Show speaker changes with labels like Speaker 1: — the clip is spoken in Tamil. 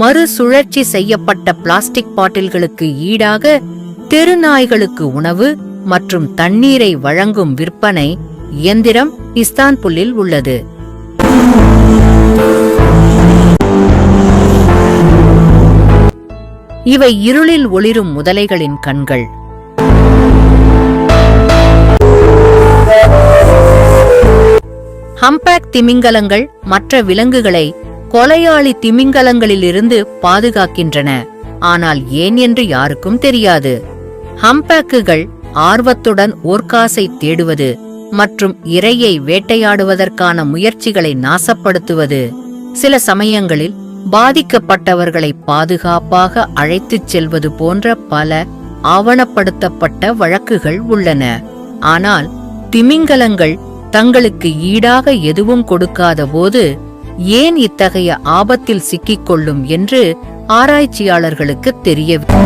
Speaker 1: மறுசுழற்சி செய்யப்பட்ட பிளாஸ்டிக் பாட்டில்களுக்கு ஈடாக தெருநாய்களுக்கு உணவு மற்றும் தண்ணீரை வழங்கும் விற்பனை இயந்திரம் இஸ்தான்புல்லில் உள்ளது. இவை இருளில் ஒளிரும் முதலைகளின் கண்கள். ஹம்பேக் திமிங்கலங்கள் மற்ற விலங்குகளை கொலையாளி திமிங்கலங்களிலிருந்து பாதுகாக்கின்றன. ஆனால் ஏன் என்று யாருக்கும் தெரியாது. ஹம்பேக்குகள் ஆர்வத்துடன் ஓர்காசை தேடுவது மற்றும் இரையை வேட்டையாடுவதற்கான முயற்சிகளை நாசப்படுத்துவது சில சமயங்களில் பாதிக்கப்பட்டவர்களை பாதுகாப்பாக அழைத்துச் செல்வது போன்ற பல ஆவணப்படுத்தப்பட்ட வழக்குகள் உள்ளன. ஆனால் திமிங்கலங்கள் தங்களுக்கு ஈடாக எதுவும் கொடுக்காத போது ஏன் இத்தகைய ஆபத்தில் சிக்கிக்கொள்ளும் என்று ஆராய்ச்சியாளர்களுக்கு தெரியவில்லை